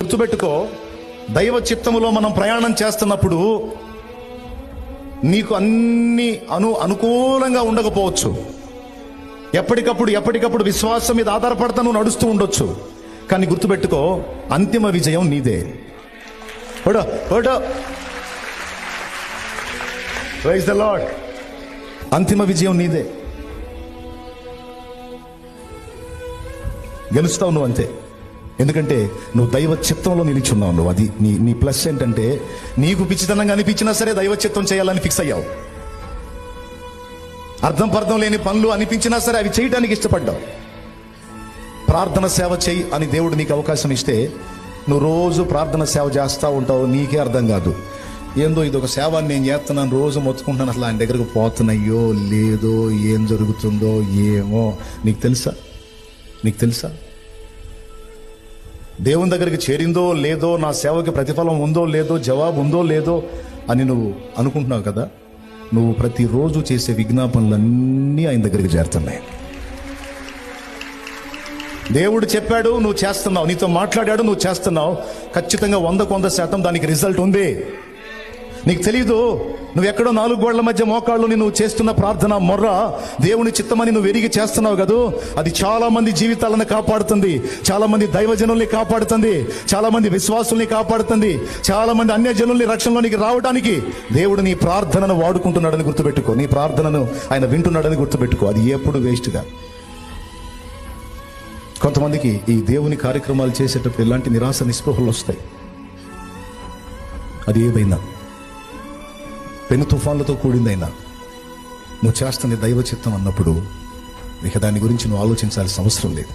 గుర్తుపెట్టుకో దైవ చిత్తములో మనం ప్రయాణం చేస్తున్నప్పుడు నీకు అన్ని అను అనుకూలంగా ఉండకపోవచ్చు. ఎప్పటికప్పుడు ఎప్పటికప్పుడు విశ్వాసం మీద ఆధారపడతా నువ్వు నడుస్తూ ఉండొచ్చు. కానీ గుర్తుపెట్టుకో అంతిమ విజయం నీదే. ఓడో ఓడో ప్రైజ్ ద లాడ్ అంతిమ విజయం నీదే. గెలుస్తావు నువ్వు అంతే. ఎందుకంటే నువ్వు దైవ చిత్తంలో నిలిచున్నావు నువ్వు. అది నీ నీ ప్లస్ ఏంటంటే నీకు పిచ్చితనంగా అనిపించినా సరే దైవ చిత్తం చేయాలని ఫిక్స్ అయ్యావు. అర్థం పర్థం లేని పనులు అనిపించినా సరే అవి చేయడానికి ఇష్టపడ్డావు. ప్రార్థన సేవ చేయి అని దేవుడు నీకు అవకాశం ఇస్తే నువ్వు రోజు ప్రార్థన సేవ చేస్తూ ఉంటావు నీకే అర్థం కాదు. ఏందో ఇది ఒక సేవ నేను చేస్తున్నాను రోజు మొత్తుకుంటాను అసలు ఆయన దగ్గరకు పోతున్నాయో లేదో ఏం జరుగుతుందో ఏమో నీకు తెలుసా? నీకు తెలుసా? దేవుని దగ్గరికి చేరిందో లేదో నా సేవకి ప్రతిఫలం ఉందో లేదో జవాబు ఉందో లేదో అని నువ్వు అనుకుంటున్నావు కదా? నువ్వు ప్రతిరోజు చేసే విజ్ఞాపనలన్నీ ఆయన దగ్గరికి చేరుతున్నాయి. దేవుడు చెప్పాడు నువ్వు చేస్తున్నావు. నీతో మాట్లాడాడు నువ్వు చేస్తున్నావు. ఖచ్చితంగా వందకు వంద శాతం దానికి రిజల్ట్ ఉంది. నీకు తెలీదు. నువ్వు ఎక్కడో నాలుగు గోడల మధ్య మోకాళ్ళు నువ్వు చేస్తున్న ప్రార్థన మొర్ర దేవుని చిత్తమని నువ్వు ఎరిగి చేస్తున్నావు కదూ? అది చాలా మంది జీవితాలను కాపాడుతుంది. చాలా మంది దైవజనుల్ని కాపాడుతుంది. చాలా మంది విశ్వాసుల్ని కాపాడుతుంది. చాలా మంది అన్య జనుల్ని రక్షణలోనికి రావడానికి దేవుడు నీ ప్రార్థనను వాడుకుంటున్నాడని గుర్తుపెట్టుకో. నీ ప్రార్థనను ఆయన వింటున్నాడని గుర్తుపెట్టుకో. అది ఎప్పుడు వేస్ట్గా కొంతమందికి ఈ దేవుని కార్యక్రమాలు చేసేటప్పుడు ఇలాంటి నిరాశ నిస్పృహలు వస్తాయి? అది ఏదైనా పెను తుఫాన్లతో కూడిందైనా నువ్వు చేస్తున్న దైవ చిత్తం అన్నప్పుడు ఇక దాని గురించి నువ్వు ఆలోచించాల్సిన అవసరం లేదు.